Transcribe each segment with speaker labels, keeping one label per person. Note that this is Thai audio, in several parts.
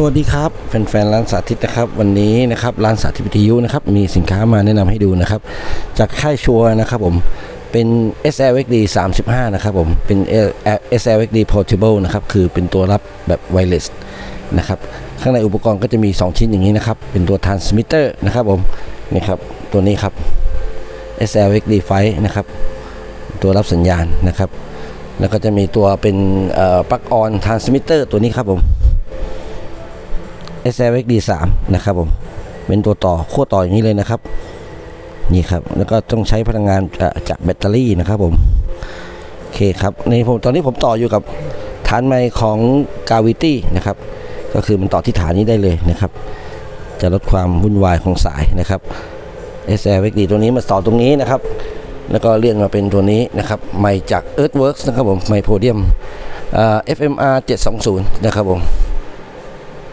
Speaker 1: สวัสดีครับแฟนๆร้านสาธิตนะครับ วันนี้นะครับร้านสาธิตวิทยุนะครับมีสินค้ามาแนะนำให้ดูนะครับ จากค่ายชัวนะครับผมเป็น SLXD 35 นะครับผมเป็น SLXD Portable นะครับคือเป็นตัวรับแบบไวเลสนะครับข้างในอุปกรณ์ก็จะมี 2 ชิ้นอย่างนี้นะครับ เป็นตัว transmitter นะครับผมนี่ครับตัวนี้ครับ SLXD ไฟนะครับตัวรับสัญญาณนะครับ แล้วก็จะมีตัวเป็นปลั๊กออนทรานสมิเตอร์ตัวนี้ครับผม SLXD 3 นะครับผมเป็นตัวต่อขั้วต่ออย่างนี้เลยนะครับ นี่ครับ แล้วก็ต้องใช้พลังงานจากแบตเตอรี่นะครับผมโอเคครับในผมตอนนี้ผมต่ออยู่กับฐานไมค์ของ Gravity นะครับ ก็คือมันต่อที่ฐานนี้ได้เลยนะครับ จะลดความวุ่นวายของสายนะครับ SLXD ตัวนี้มาต่อตรงนี้นะครับ แล้วก็เลื่อนมาเป็นตัวนี้นะครับไมค์จาก Earthworks นะครับผมไมค์โพเดียม FMR 720 นะครับผม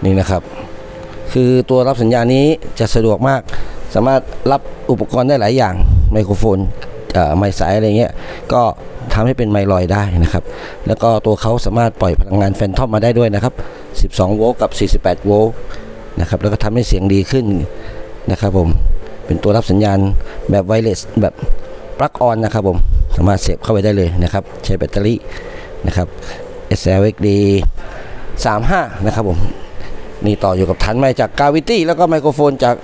Speaker 1: นี่นะครับ คือตัวรับสัญญาณนี้จะสะดวกมาก สามารถรับอุปกรณ์ได้หลายอย่าง ไมโครโฟนไมค์สายอะไรเงี้ย ก็ทำให้เป็นไมลอยได้นะครับ แล้วก็ตัวเขาสามารถปล่อยพลังงานแฟนทอมมาได้ด้วยนะครับ 12 โวลต์กับ 48 โวลต์นะครับ แล้วก็ทำให้เสียงดีขึ้นนะครับผม เป็นตัวรับสัญญาณแบบไวเลสแบบปลั๊กออนนะครับผม สามารถเสียบเข้าไปได้เลยนะครับ ใช้แบตเตอรี่นะครับ SLXD 35 นะครับผม นี่ต่ออยู่กับฐานไมค์จาก Gravity แล้วก็ไมโครโฟนจาก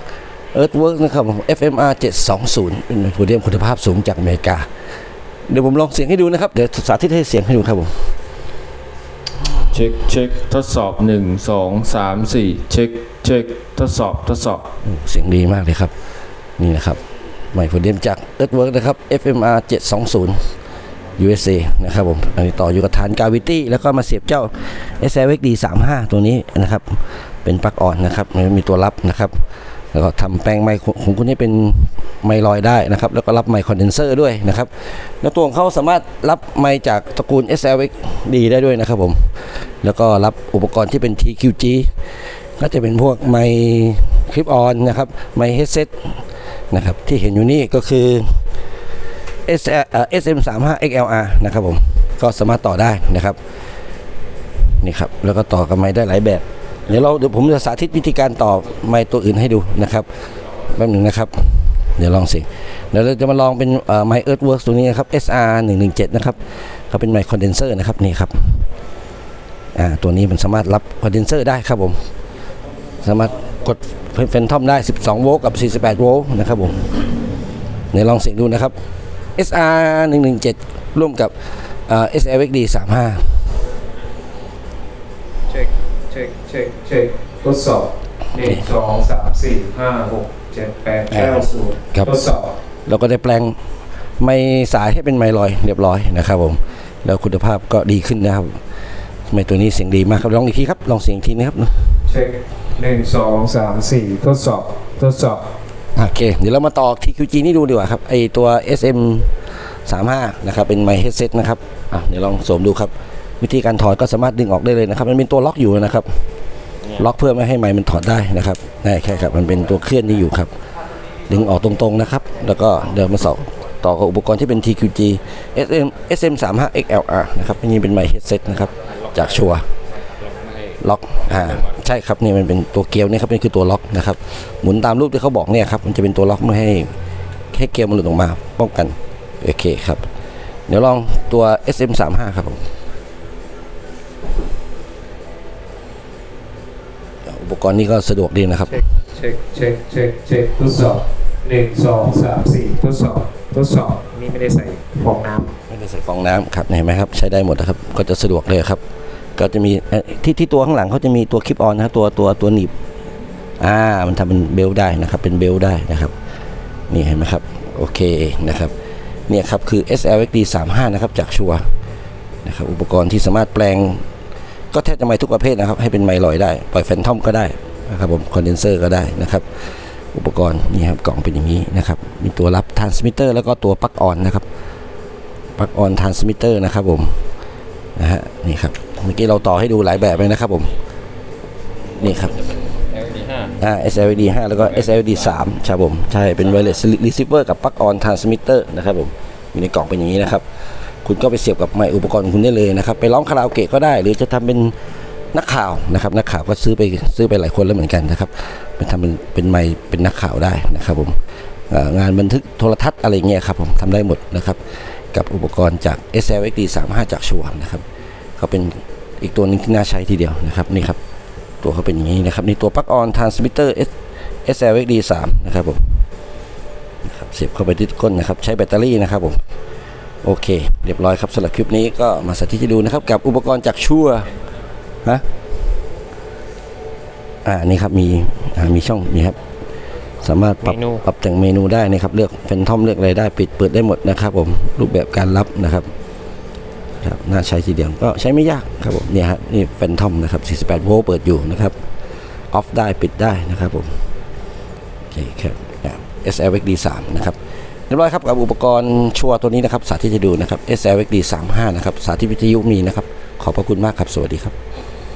Speaker 1: Earthworks นะครับผม FMR 720 เป็นไมโครเดียมคุณภาพสูงจากอเมริกา เดี๋ยวผมลองเสียงให้ดูนะครับ เดี๋ยวสาธิตให้เสียงให้ดูครับผม
Speaker 2: เช็คเช็คทดสอบหนึ่งสองสามสี่เช็คเช็คทดสอบทดสอบ
Speaker 1: เสียงดีมากเลยครับ นี่นะครับไมโครเดียมจาก Earthworks นะครับ FMR 720 USA นะครับผมอันนี้ต่ออยู่กับฐาน Gravity แล้วก็มาเสียบเจ้า SLXD 35ตัวนี้นะครับเป็นปลั๊กออนนะครับแล้วมีตัวรับนะครับ แล้วก็ทำแปลงไมค์ของคุณให้เป็นไมค์ลอยได้นะครับ แล้วก็รับไมค์คอนเดนเซอร์ด้วยนะครับ แล้วตัวของเขาสามารถรับไมค์จากตระกูล SLXD ได้ด้วยนะครับผม แล้วก็รับอุปกรณ์ที่เป็น TQG ก็จะเป็นพวกไมค์คลิปออนนะครับไมค์เฮดเซตนะครับที่เห็นอยู่นี่ก็คือ S เอ่อ SM35 XLR นะครับผมก็สามารถต่อได้นะครับนี่ครับแล้วก็ต่อกับไม้ได้หลายแบบ เดี๋ยวเราเดี๋ยวผมจะสาธิตวิธีการต่อไม้ตัวอื่นให้ดูนะครับแป๊บหนึ่งนะครับ เดี๋ยวลองสิเดี๋ยวเราจะมาลองเป็นเอ่อไม้ Earthworks ตัวนี้นะครับ SR 117นะครับเขาเป็นไมค์คอนเดนเซอร์นะครับนี่ครับอ่าตัวนี้มันสามารถรับคอนเดนเซอร์ได้ครับผมสามารถกดเฟนทอมได้ 12 โวลต์กับ 48 โวลต์นะครับผมเดี๋ยวลองเสียงดูนะครับ SR 117 ร่วมกับเอ่อ SLXD 35
Speaker 2: เช็ค เช็ค เช็ค เช็ค ทดสอบหนึ่งสองสามสี่ห้าหกเจ็ดแปดเก้าศูนย์
Speaker 1: ครับ
Speaker 2: ทดสอบ
Speaker 1: เราก็ได้แปลงไม้สายให้เป็นไม้ลอยเรียบร้อยนะครับผม แล้วคุณภาพก็ดีขึ้นนะครับไม้ตัวนี้เสียงดีมากครับ ลองอีกทีครับ ลองเสียงอีกทีนะครับ
Speaker 2: เช็คหนึ่งสองสามสี่ทดสอบ ทดสอบ
Speaker 1: โอเค เดี๋ยวเรามาต่อ TQG นี่ดูดีกว่าครับ ไอตัว SM 35นะครับ เป็นไมค์เฮดเซตนะครับ อะ เดี๋ยวลองสวมดูครับ วิธีการถอดก็สามารถดึงออกได้เลยนะครับ มันเป็นตัวล็อกอยู่นะครับ ล็อกเพื่อไม่ให้ไมค์มันถอดได้นะครับได้แค่ครับ มันเป็นตัวเคลื่อนที่อยู่ครับ ดึงออกตรงๆนะครับ แล้วก็เดินมาสอบต่อกับอุปกรณ์ที่เป็น TQG SM SM 35 XLR นะครับอันนี้เป็นไมค์เฮดเซตนะครับ จากชัวร์ ล็อกอ่าใช่ครับนี่มันเป็นตัวเกลียวนี่ครับนี่คือตัวล็อกนะครับหมุนตามรูปที่เขาบอกเนี่ยครับมันจะเป็นตัวล็อกไม่ให้ให้เกลียวมันหลุดออกมาป้องกันโอเคครับ เดี๋ยวลองตัว SM35 ครับผมอุปกรณ์นี้ก็สะดวกดีนะครับ
Speaker 2: เช็คเช็คเช็คเช็คทดสอบหนึ่งสองสามสี่ทดสอบทดสอบนี่ไม่ได้ใส่ฟองน้
Speaker 1: ไม่ได้ใส่ฟองน้ำครับเห็นไหมครับ ใช้ได้หมดนะครับ ก็จะสะดวกเลยครับ ก็จะมีที่ที่ตัวข้างหลังเขาจะมีตัวคลิปออนนะครับตัวตัวตัวหนีบอ่ามันทำเป็นเบลต์ได้นะครับ เป็นเบลต์ได้นะครับนี่เห็นไหมครับโอเคนะครับเนี่ยครับคือ SLXD 35นะครับจากชัวร์นะครับอุปกรณ์ที่สามารถแปลง ก็แทบจะไม้ทุกประเภทนะครับ ให้เป็นไม้ลอยได้ ปล่อยแฟนทอมก็ได้นะครับผมคอนเดนเซอร์ก็ได้นะครับอุปกรณ์นี่ครับกล่องเป็นอย่างนี้นะครับมีตัวรับทรานสมิเตอร์แล้วก็ตัวปลั๊กออนนะครับปลั๊กออนทรานสมิเตอร์นะครับผมนะฮะนี่ครับ เมื่อกี้เราต่อให้ดูหลายแบบเลยนะครับผม นี่ครับอ่า SLD 5 แล้วก็ SLD 3ครับผม ใช่ เป็น wireless receiver กับปลั๊กออน transmitter นะครับผม อยู่ในกล่องเป็นอย่างนี้นะครับ คุณก็ไปเสียบกับไมค์อุปกรณ์ของคุณได้เลยนะครับ ไปร้องคาราโอเกะก็ได้ หรือจะทำเป็นนักข่าวนะครับ นักข่าวก็ซื้อไปซื้อไปหลายคนแล้วเหมือนกันนะครับเป็นทำเป็นเป็นไมค์เป็นนักข่าวได้นะครับผมเอ่องานบันทึกโทรทัศน์อะไรเงี้ยครับผมทำได้หมดนะครับ กับอุปกรณ์จาก SLXD 35 จากชัวร์นะครับ เขาเป็นอีกตัวหนึงที่น่าใช้ทีเดียวนะครับนี่ครับตัวเขาเป็นอย่างนี้นะครับนี่ตัวปลั๊กออนทรานสมิเตอร์ SLXD 3นะครับผมนะครับเสียบเข้าไปที่ก้นนะครับ ใช้แบตเตอรี่นะครับผมโอเค เรียบร้อยครับสำหรับคลิปนี้ก็มาสาธิตให้ดูนะครับ กับอุปกรณ์จากชัวร์ฮะอ่านี่ครับมีอ่ามีช่องนี่ครับ สามารถปรับ
Speaker 2: เมนู
Speaker 1: ปรับแต่งเมนูได้นะครับ เลือกแฟนทอมเลือกอะไรได้ปิดเปิดได้หมดนะครับ ผมรูปแบบการรับนะครับ ครับน่าใช้ทีเดียวก็ใช้ไม่ยากครับผมเนี่ยฮะนี่แฟนทอมนะครับ 48 โวลต์เปิดอยู่นะครับออฟได้ปิดได้นะครับผมโอเคครับ SLXD 3นะครับเรียบร้อยครับกับอุปกรณ์ชัวร์ตัวนี้นะครับ สาธิตให้ดูนะครับ SLXD 35นะครับสาธิตวิทยุมีนะครับ ขอบพระคุณมากครับ สวัสดีครับ